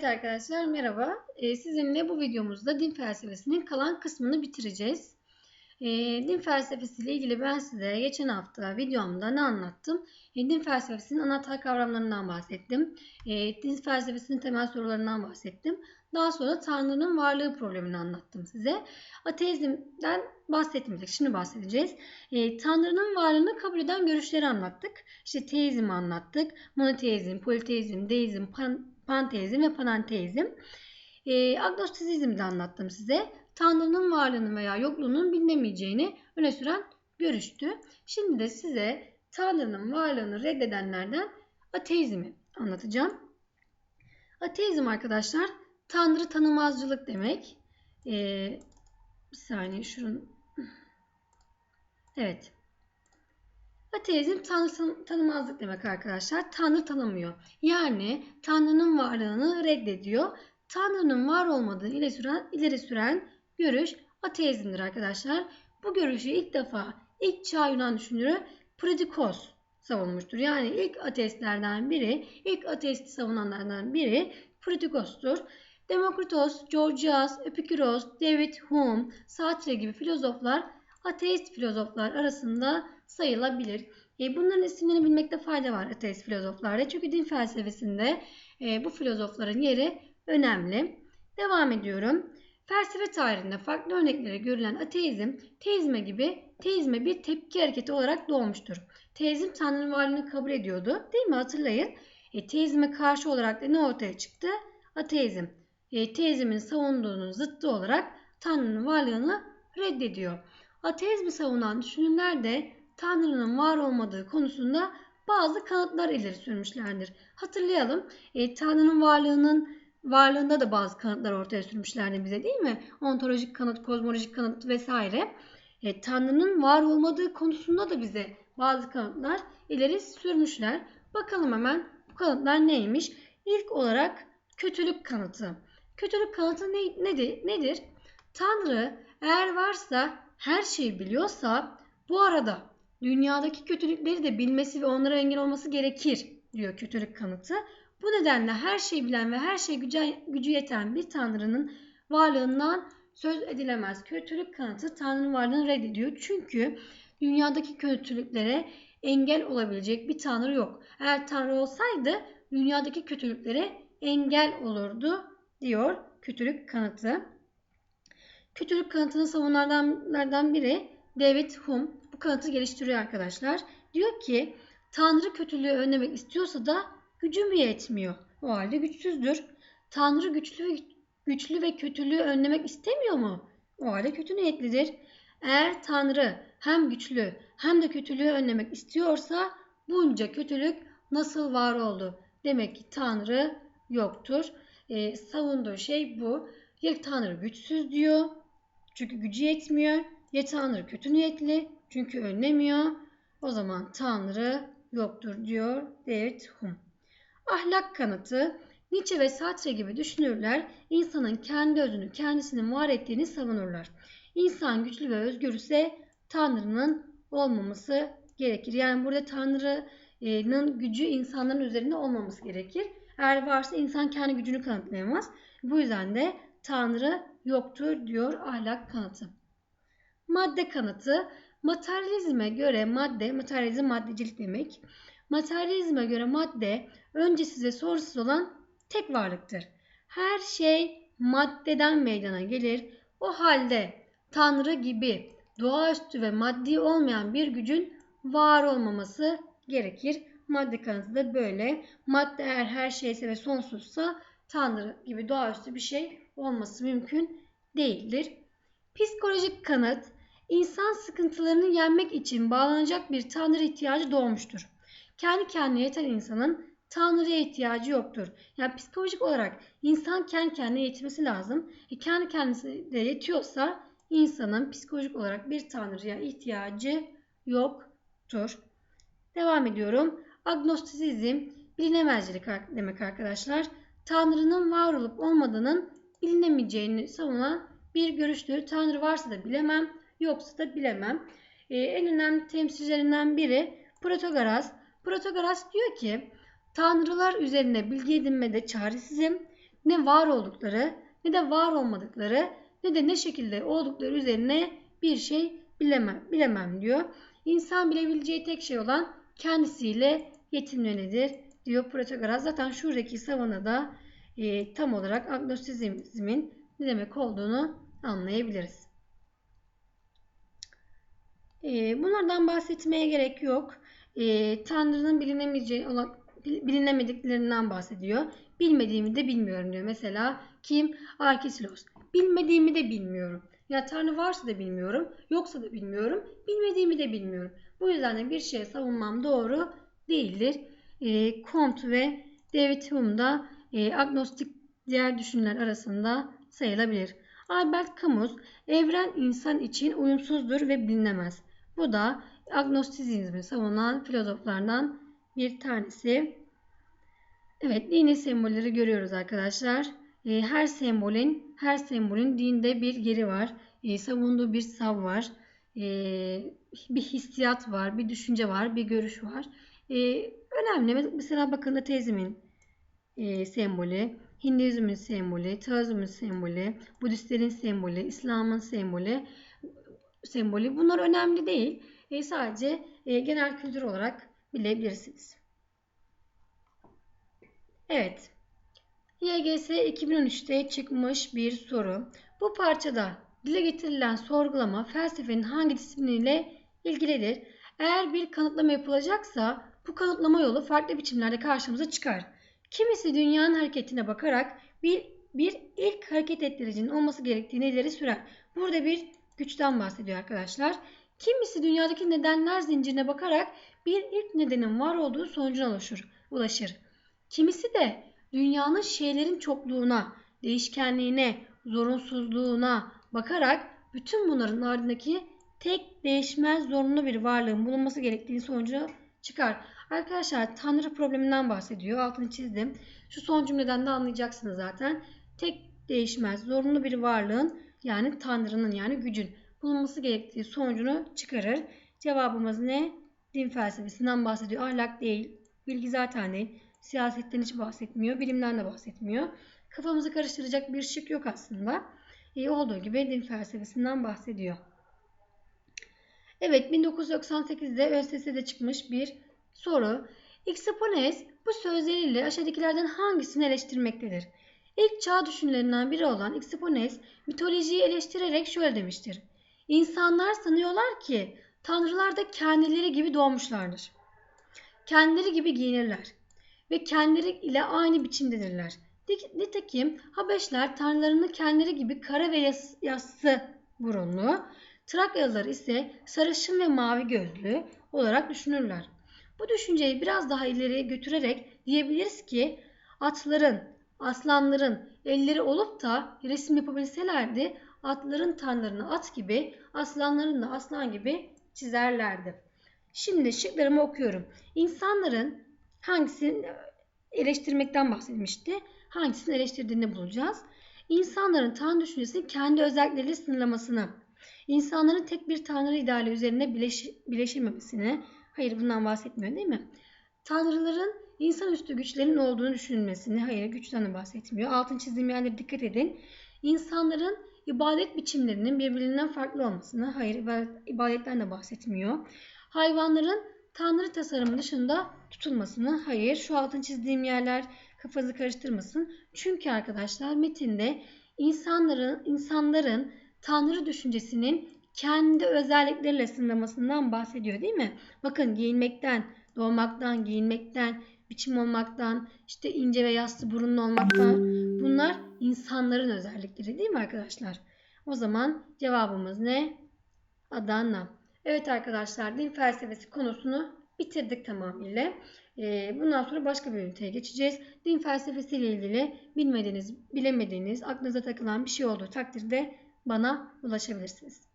Evet arkadaşlar merhaba. Ee, sizinle bu videomuzda din felsefesinin kalan kısmını bitireceğiz. Ee, din felsefesi ile ilgili ben size geçen hafta videomda ne anlattım? Ee, din felsefesinin anahtar kavramlarından bahsettim. Ee, din felsefesinin temel sorularından bahsettim. Daha sonra Tanrı'nın varlığı problemini anlattım size. Ateizmden bahsetmedik. Şimdi bahsedeceğiz. Ee, Tanrı'nın varlığını kabul eden görüşleri anlattık. İşte teizmi anlattık. Monoteizm, politeizm, deizm, pan panteizm ve panenteizm. E, agnostizizmi de anlattım size. Tanrı'nın varlığının veya yokluğunun bilinemeyeceğini öne süren görüştü. Şimdi de size Tanrı'nın varlığını reddedenlerden ateizmi anlatacağım. Ateizm arkadaşlar Tanrı tanımazcılık demek. Ee, bir saniye şurun. Evet. Ateizm Tanrı tanımazlık demek arkadaşlar. Tanrı tanımıyor. Yani Tanrı'nın varlığını reddediyor. Tanrı'nın var olmadığını ileri süren, ileri süren görüş ateizmdir arkadaşlar. Bu görüşü ilk defa ilk çağ Yunan düşünürü Prodikos savunmuştur. Yani ilk ateistlerden biri, ilk ateisti savunanlardan biri Prodikos'tur. Demokritos, Georgias, Epikuros, David Hume, Sartre gibi filozoflar ateist filozoflar arasında sayılabilir. E, bunların isimlerini bilmekte fayda var ateist filozoflarda. Çünkü din felsefesinde e, bu filozofların yeri önemli. Devam ediyorum. Felsefe tarihinde farklı örnekleri görülen ateizm, teizme gibi teizme bir tepki hareketi olarak doğmuştur. Teizm Tanrı'nın varlığını kabul ediyordu. Değil mi? Hatırlayın. E, teizme karşı olarak da ne ortaya çıktı? Ateizm. E, teizmin savunduğunun zıttı olarak Tanrı'nın varlığını reddediyor. Ateizmi savunan düşünürler de Tanrı'nın var olmadığı konusunda bazı kanıtlar ileri sürmüşlerdir. Hatırlayalım e, Tanrı'nın varlığının varlığında da bazı kanıtlar ortaya sürmüşlerdi bize değil mi? Ontolojik kanıt, kozmolojik kanıt vesaire. E, Tanrı'nın var olmadığı konusunda da bize bazı kanıtlar ileri sürmüşler. Bakalım hemen bu kanıtlar neymiş? İlk olarak kötülük kanıtı. Kötülük kanıtı ne, nedir? nedir? Tanrı eğer varsa her şeyi biliyorsa bu arada dünyadaki kötülükleri de bilmesi ve onlara engel olması gerekir diyor kötülük kanıtı. Bu nedenle her şeyi bilen ve her şey gücü, gücü yeten bir tanrının varlığından söz edilemez. Kötülük kanıtı tanrının varlığını reddediyor. Çünkü dünyadaki kötülüklere engel olabilecek bir tanrı yok. Eğer tanrı olsaydı dünyadaki kötülüklere engel olurdu diyor kötülük kanıtı. Kötülük kanıtını savunanlardan biri David Hume bu kanıtı geliştiriyor arkadaşlar. Diyor ki Tanrı kötülüğü önlemek istiyorsa da gücü mü yetmiyor? O halde güçsüzdür. Tanrı güçlü, güçlü ve kötülüğü önlemek istemiyor mu? O halde kötü niyetlidir. Eğer Tanrı hem güçlü hem de kötülüğü önlemek istiyorsa bunca kötülük nasıl var oldu? Demek ki Tanrı yoktur. Ee, savunduğu şey bu. Ya Tanrı güçsüz diyor çünkü gücü yetmiyor. Ya Tanrı kötü niyetli çünkü önlemiyor. O zaman Tanrı yoktur diyor David Hume. Ahlak kanıtı Nietzsche ve Sartre gibi düşünürler insanın kendi özünü kendisinin var ettiğini savunurlar. İnsan güçlü ve özgür ise Tanrı'nın olmaması gerekir. Yani burada Tanrı'nın gücü insanların üzerinde olmaması gerekir. Eğer varsa insan kendi gücünü kanıtlayamaz. Bu yüzden de Tanrı yoktur diyor ahlak kanıtı. Madde kanıtı materyalizme göre madde, materyalizm maddecilik demek. Materyalizme göre madde öncesiz ve sorunsuz olan tek varlıktır. Her şey maddeden meydana gelir. O halde Tanrı gibi doğaüstü ve maddi olmayan bir gücün var olmaması gerekir. Madde kanıtı da böyle. Madde eğer her şeyse ve sonsuzsa Tanrı gibi doğaüstü bir şey olması mümkün değildir. Psikolojik kanıt, insan sıkıntılarını yenmek için bağlanacak bir Tanrı ihtiyacı doğmuştur. Kendi kendine yeten insanın Tanrı'ya ihtiyacı yoktur. Yani psikolojik olarak insan kendi kendine yetmesi lazım. E kendi kendisi de yetiyorsa insanın psikolojik olarak bir Tanrı'ya ihtiyacı yoktur. Devam ediyorum. Agnostizm bilinemezcilik demek arkadaşlar. Tanrı'nın var olup olmadığının bilinemeyeceğini savunan bir görüştür. Tanrı varsa da bilemem, yoksa da bilemem. Ee, en önemli temsilcilerinden biri Protagoras. Protagoras diyor ki Tanrılar üzerine bilgi edinmede çaresizim. ne var oldukları ne de var olmadıkları ne de ne şekilde oldukları üzerine bir şey bilemem, bilemem diyor. İnsan bilebileceği tek şey olan kendisiyle yetinmelidir diyor Protagoras. Zaten şuradaki savunada e, tam olarak agnostizmin ne demek olduğunu anlayabiliriz. E, bunlardan bahsetmeye gerek yok. E, Tanrı'nın bilinemeyeceği olan bilinemediklerinden bahsediyor. Bilmediğimi de bilmiyorum diyor. Mesela kim? Arkisilos. Bilmediğimi de bilmiyorum. Ya Tanrı varsa da bilmiyorum, yoksa da bilmiyorum, bilmediğimi de bilmiyorum. Bu yüzden de bir şeye savunmam doğru değildir. E, Comte ve David Hume da e, agnostik diğer düşünürler arasında sayılabilir. Albert Camus, evren insan için uyumsuzdur ve bilinemez. Bu da agnostizmi savunan filozoflardan bir tanesi. Evet, dini sembolleri görüyoruz arkadaşlar. E, her sembolün her sembolün dinde bir yeri var. E, savunduğu bir sav var. E, bir hissiyat var, bir düşünce var, bir görüş var. E, önemli. Mesela bakın ateizmin e, sembolü, Hinduizmin sembolü, Taoizmin sembolü, Budistlerin sembolü, İslam'ın sembolü, sembolü. Bunlar önemli değil. E, sadece e, genel kültür olarak bilebilirsiniz. Evet. YGS 2013'te çıkmış bir soru. Bu parçada dile getirilen sorgulama felsefenin hangi disipliniyle ilgilidir? Eğer bir kanıtlama yapılacaksa bu kanıtlama yolu farklı biçimlerde karşımıza çıkar. Kimisi dünyanın hareketine bakarak bir, bir ilk hareket ettiricinin olması gerektiğini ileri sürer. Burada bir güçten bahsediyor arkadaşlar. Kimisi dünyadaki nedenler zincirine bakarak bir ilk nedenin var olduğu sonucuna ulaşır. ulaşır. Kimisi de dünyanın şeylerin çokluğuna, değişkenliğine, zorunsuzluğuna bakarak bütün bunların ardındaki tek değişmez zorunlu bir varlığın bulunması gerektiğini sonucu çıkar. Arkadaşlar Tanrı probleminden bahsediyor. Altını çizdim. Şu son cümleden de anlayacaksınız zaten. Tek değişmez zorunlu bir varlığın yani Tanrı'nın yani gücün bulunması gerektiği sonucunu çıkarır. Cevabımız ne? Din felsefesinden bahsediyor. Ahlak değil. Bilgi zaten değil. Siyasetten hiç bahsetmiyor. Bilimden de bahsetmiyor. Kafamızı karıştıracak bir şık yok aslında. İyi olduğu gibi din felsefesinden bahsediyor. Evet 1998'de ÖSS'de çıkmış bir soru. Xapones bu sözleriyle aşağıdakilerden hangisini eleştirmektedir? İlk çağ düşünürlerinden biri olan Xapones mitolojiyi eleştirerek şöyle demiştir. İnsanlar sanıyorlar ki tanrılar da kendileri gibi doğmuşlardır. Kendileri gibi giyinirler ve kendileri ile aynı biçimdedirler. Nitekim Habeşler tanrılarını kendileri gibi kara ve yassı burunlu, Trakyalılar ise sarışın ve mavi gözlü olarak düşünürler. Bu düşünceyi biraz daha ileri götürerek diyebiliriz ki atların, aslanların elleri olup da resim yapabilselerdi atların tanrılarını at gibi, aslanların da aslan gibi çizerlerdi. Şimdi şıklarımı okuyorum. İnsanların hangisini eleştirmekten bahsetmişti. Hangisini eleştirdiğini bulacağız. İnsanların tanrı düşüncesini kendi özellikleriyle sınırlamasını, insanların tek bir tanrı ideali üzerine bileş, bileşememesini, hayır bundan bahsetmiyor değil mi? Tanrıların insanüstü güçlerin olduğunu düşünülmesini, hayır güçten bahsetmiyor. Altın çizdiğim yerlere dikkat edin. İnsanların ibadet biçimlerinin birbirinden farklı olmasını, hayır ibadetten de bahsetmiyor. Hayvanların tanrı tasarımı dışında tutulmasını, hayır şu altın çizdiğim yerler kafanızı karıştırmasın. Çünkü arkadaşlar metinde insanların insanların tanrı düşüncesinin kendi özellikleriyle sınırlamasından bahsediyor değil mi? Bakın giyinmekten, doğmaktan, giyinmekten, biçim olmaktan, işte ince ve yassı burunlu olmaktan bunlar insanların özellikleri değil mi arkadaşlar? O zaman cevabımız ne? Adana. Evet arkadaşlar dil felsefesi konusunu bitirdik tamamıyla. Ee, bundan sonra başka bir üniteye geçeceğiz. Din felsefesi ile ilgili bilmediğiniz, bilemediğiniz, aklınıza takılan bir şey olduğu takdirde bana ulaşabilirsiniz.